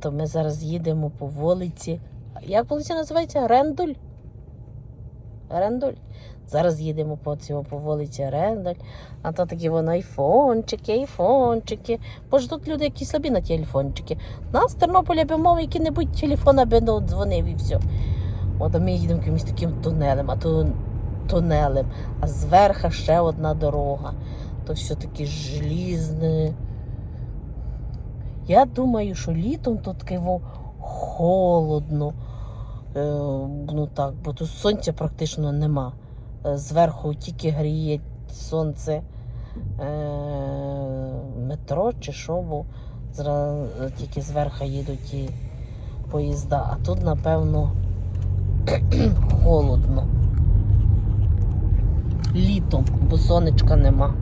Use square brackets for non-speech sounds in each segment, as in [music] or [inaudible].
То ми зараз їдемо по вулиці. Як вулиця називається? Рендуль? Рендуль. Зараз їдемо по цьому по вулиці Рендуль. А то такі вон айфончики, айфончики. Бо ж тут люди які слабі на ті айфончики. Нас в Тернополі би мов який-небудь телефон, аби ну, дзвонив і все. От ми їдемо якимось таким тунелем, а то тунелем, а зверху ще одна дорога. То все таке желізне. Я думаю, що літом тут таке холодно. Е, ну так, бо тут сонця практично нема. Е, Зверху тільки гріє сонце е, метро чи що, тільки зверху їдуть ті поїзда. А тут, напевно, [clears throat] холодно. Літом, бо сонечка нема.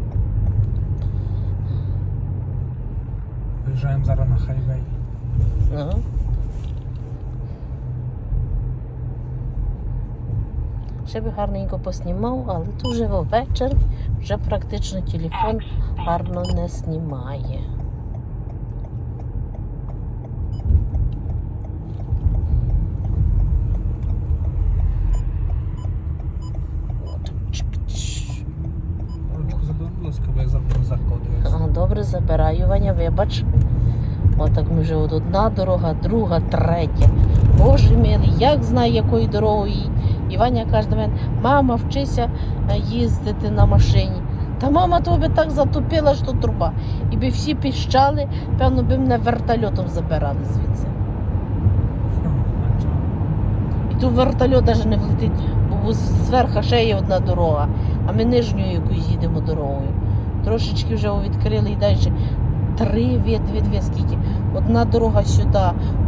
Виїжджаємо зараз на хайвей. Ага. Ще би гарненько поснімав, але тут вже ввечері вже практично телефон гарно не знімає. Добре, забираю, Ваня, вибач. Отак ми вже от одна дорога, друга, третя. Боже милий, як знає, якою дорогою. І Ваня каже до мене, мама, вчися е, їздити на машині. Та мама то би так затупила, що труба. І би всі піщали, певно, би мене вертольотом забирали звідси. І тут вертольот навіть не влетить, бо зверху ще є одна дорога, а ми нижньою якось їдемо дорогою. Трошечки вже відкрили і далі. Три від, від, від, скільки. Одна дорога сюди,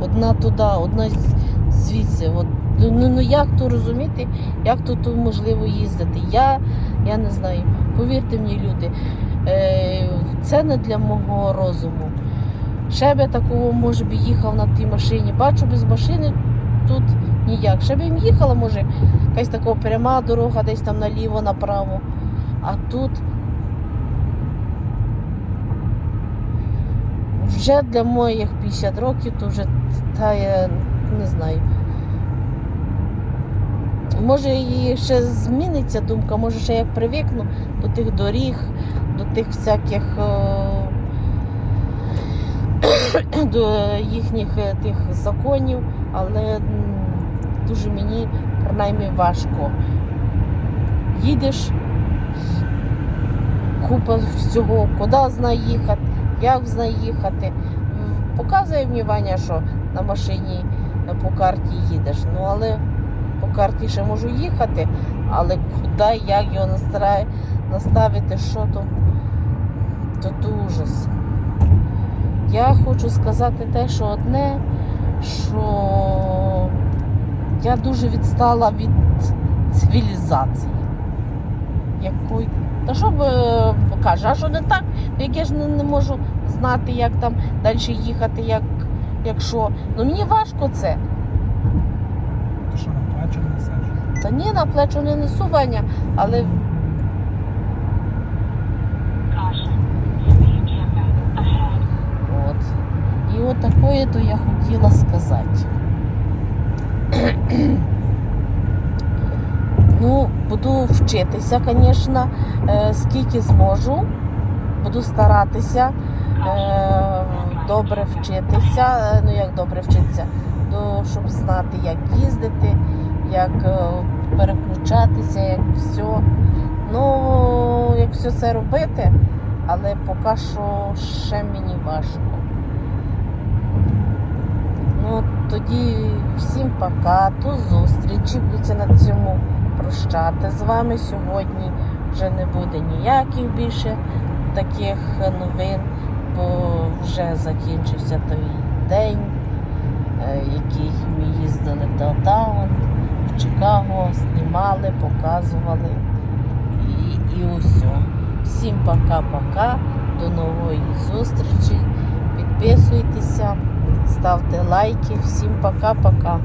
одна туди, одна звідси. От, ну, ну, ну як то розуміти, як тут можливо їздити? Я, я не знаю. Повірте мені, люди, е, це не для мого розуму. Ще би такого, може би, їхав на тій машині. Бачу, без машини тут ніяк. Ще б їм їхала, може, якась така пряма дорога, десь там наліво, направо. А тут вже для моїх 50 років, то вже та я не знаю. Може і ще зміниться думка, може ще як привикну до тих доріг, до тих всяких е, [coughs] до їхніх е, тих законів, але дуже мені принаймні важко. Їдеш, купа всього, куди знає їхати, як знає їхати. Показує мені Ваня, що на машині е, по карті їдеш. Ну але по карті ще можу їхати, але куди, як його настра- наставити, що то, то, то ужас. Я хочу сказати те, що одне, що я дуже відстала від цивілізації. Якої... Та що б е, каже, а що не так? Ну, Як я ж не, не можу знати, як там далі їхати, як, як що. Ну мені важко це. Ти що, на плечі несеш? Та ні, на плечо не несу Ваня, але от. І от такое то я хотіла сказати. Ну, буду вчитися, звісно, е, скільки зможу. Буду старатися е, добре вчитися. Е, Ну, як добре вчитися, ну, щоб знати, як їздити, як переключатися, як все. Ну, як все це робити, але поки що ще мені важко. Ну, тоді всім пока, до зустрічі. Будуться на цьому прощати з вами. Сьогодні вже не буде ніяких більше таких новин, бо вже закінчився той день, е, який ми їздили в Даутаун, в Чикаго, знімали, показували. І, і усе. Всім пока-пока. До нової зустрічі. Підписуйтеся, ставте лайки. Всім пока-пока.